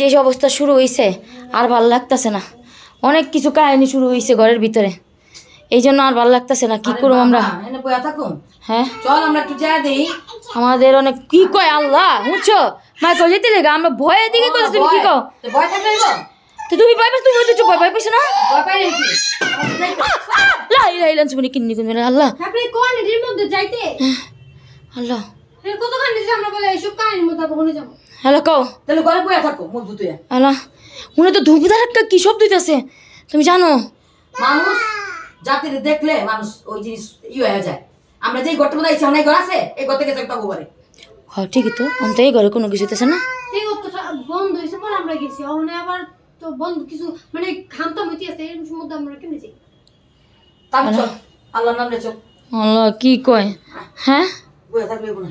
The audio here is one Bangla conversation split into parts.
যে অবস্থা শুরু হয়েছে আর ভালো লাগতেছে না। অনেক কিছু কাহিনী শুরু হয়েছে ঘরের ভিতরে। এই জন্য আর ভালো লাগতেছে না কি করব আমরা? হ্যাঁ? চল আমরা একটু যা দেই। আমাদের অনেক কি কয় আল্লাহ? বুঝছ মা কই যেতে লেগা আমরা ভয়ের দিকে করছি তুমি কি কও? তো ভয় থাকলে গো তো তুমি ভয় তুমি তো ভয় পাইছো না? ভয় পাই নাকি? লা ইলাহা ইল্লা আনতা কিন্নি কোন আল্লাহ। আপনি কোন এর মধ্যে যাইতে। আল্লাহ। আমরা বলে এইসব কাহিনীর মধ্যে আবার কোনে যাব? হ্যালো কও। তাহলে ঘরে থাকো মজবুত মনে তো একটা কি শব্দ হইতাছে। তুমি জানো? মানুষ জাতির দেখলে মানুষ ওই জিনিস ই হয়ে যায়। আমরা যেই ঘরটা মধ্যে আইছি অনেক ঘর আছে? এই ঘর থেকে একটা হ্যাঁ ঠিকই তো। অন্ত এই ঘরে কোনো কিছু হইতেছে না? এই বন্ধ হয়েছে পরে আমরা গেছি। ওখানে আবার তো বন্ধ কিছু মানে ঘামতাম হইতে আছে এর মধ্যে আমরা যাই? তাহলে চল আল্লাহর নাম চল। আল্লাহ কি কয়? হ্যাঁ? বইয়া থাকলে হইবো না।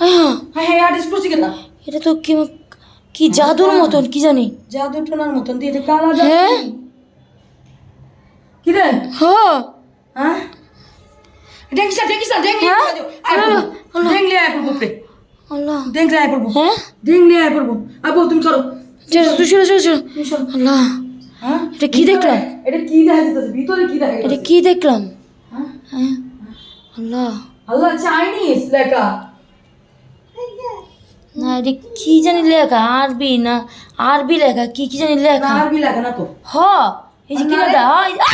হ্যাঁ হ্যাঁ হ্যাঁ হ্যাঁ আর স্পর্শ কেন এটা তো কি কি জাদুর মতন কি জানি? জাদু টোনার মতন দিয়ে এটা কালা জাদু। হ্যাঁ। কি রে? হ্যাঁ। হ্যাঁ? ডেঙ্গিসা ডেঙ্গিসা ডেঙ্গি হ্যাঁ? আল্লাহ, ডেঙ্গলি আয় পড়ব প্রে আল্লাহ। ডেঙ্গলি আয় পড়ব হ্যাঁ? ডেঙ্গলি আয় পড়ব আবু তুমি করো চলো তুই চলো চলো চলো আল্লাহ। হ্যাঁ? এটা কি দেখলাম? এটা কি দেখা যেতেছে ভিতরে কি দেখা এটা কি দেখলাম? হ্যাঁ? হ্যাঁ। আল্লাহ। আল্লাহ চাইনিজ লেখা। না এটা কি জানি লেখা? আরবি না আরবি লেখা? কি কি জানি লেখা? আরবি লেখা না তো। হ। এই যে কিনা দা আ, আ,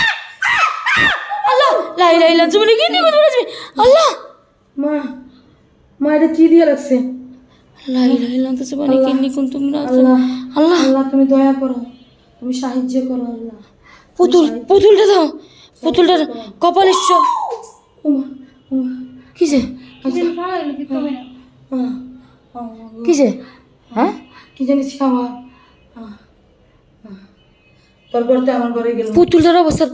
আ, আল্লাহ! লাই লাই লাই তুমি কি নি বলছিস আল্লাহ! মা মা এটা কি দিয়ে লাগছে? লাই লাই লাই তো সুবহানাকা আল্লাহ। ইন্নী কুনতু মিনাজ আল্লাহ আল্লাহ! আল্লাহ তুমি দয়া করো। তুমি সাহায্য করো আল্লাহ। পুতুল পুতুলটা দাও। পুতুলটা কপালের চ কি তবে না আহ, আহ, কিসে? হ্যাঁ? কি জানিস আহ। তোর করতে আমার ঘরে গেল। পুতুলটার অবস্থা।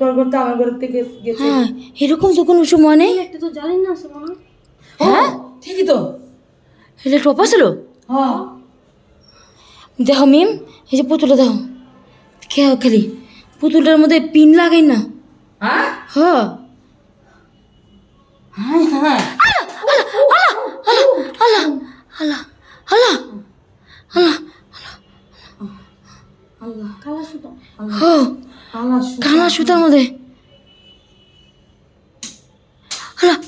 তোর করতে আমার ঘর থেকে গেছে। হ্যাঁ এরকম তো কোনো সময় নেই। একটা তো জানি না মনে হয়। হ্যাঁ? ঠিকই তো। এটা টপা ছিল? হ্যাঁ। দেখো মিম এই যে পুতুলটা দেখো। খেয়াল খালি। পুতুলটার মধ্যে পিন লাগাই না। হ্যাঁ? হ হ্যাঁ হ্যাঁ। আল্লাহ আল্লাহ আল্লাহ আল্লাহ আল্লাহ কালা সুতো শু- কানা সুতার মধ্যে আল্লাহ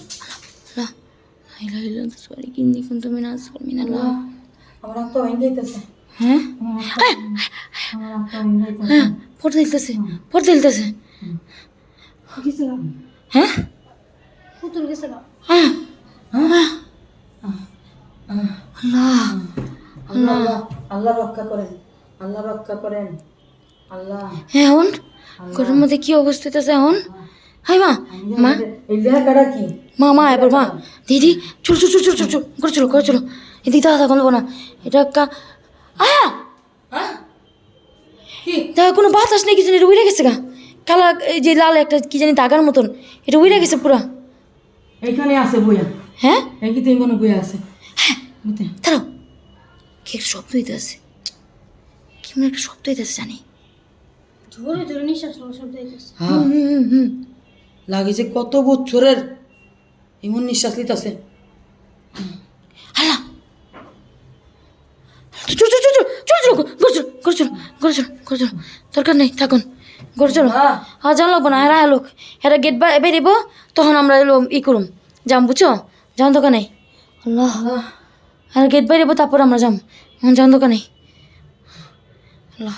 আল্লাহ আল্লাহ ইলাহা ইল্লাল্লাহ সুবহানাকা ইন্নী কুনতু মিনাজ জালিমিন আল্লাহ আমার তো ভেঙে যাইতেছে হ্যাঁ হ্যাঁ পড়তে দিতেছে পড়তে দিতেছে হ্যাঁ পুতুল গেছে গা হ্যাঁ হ্যাঁ? আল্লাহ আল্লাহ আল্লাহ রক্ষা করেন। আল্লাহ রক্ষা করেন। আল্লাহ। হ্যাঁ এখন ঘরের মধ্যে কি অবস্থা হইতেছে এখন হাই মা মা। কি? মা মা এবার মা। দিদি চল চল চল চল চল চল করে চলো করে চলো। এদিকে দাদা বলব না। এটা কা আয়া! হ্যাঁ? কোনো বাতাস নেই কিছু উড়ে গেছে গা। কালা এই যে লাল একটা কি জানি দাগার মতন। এটা উড়ে গেছে পুরা। এখানে আছে বইয়া। হ্যাঁ? এই কি কোনো বইয়া আছে? বুঝতে দাঁড়াও। কি একটা শব্দ হইতে আছে কেমন একটা শব্দ হইতে আছে জানি নিঃশ্বাস শব্দ হইতেছে। হ্যাঁ হুম হুম লাগে যে কত বছরের এমন নিঃশ্বাস লিতাছে আল্লাহ! চল চল চল চল চল চল ঘর চল ঘর চল ঘর চল ঘর চল দরকার নেই থাকুন ঘর চলো হ্যাঁ জান লাগবো না হেরা লোক। হেরা গেট বেরিব তখন আমরা এলো ই করুম। যাম বুঝছ? যান দোকানে আল্লাহ। আর গেট বাইরে তারপর আমরা যাম। যান দোকানে আল্লাহ।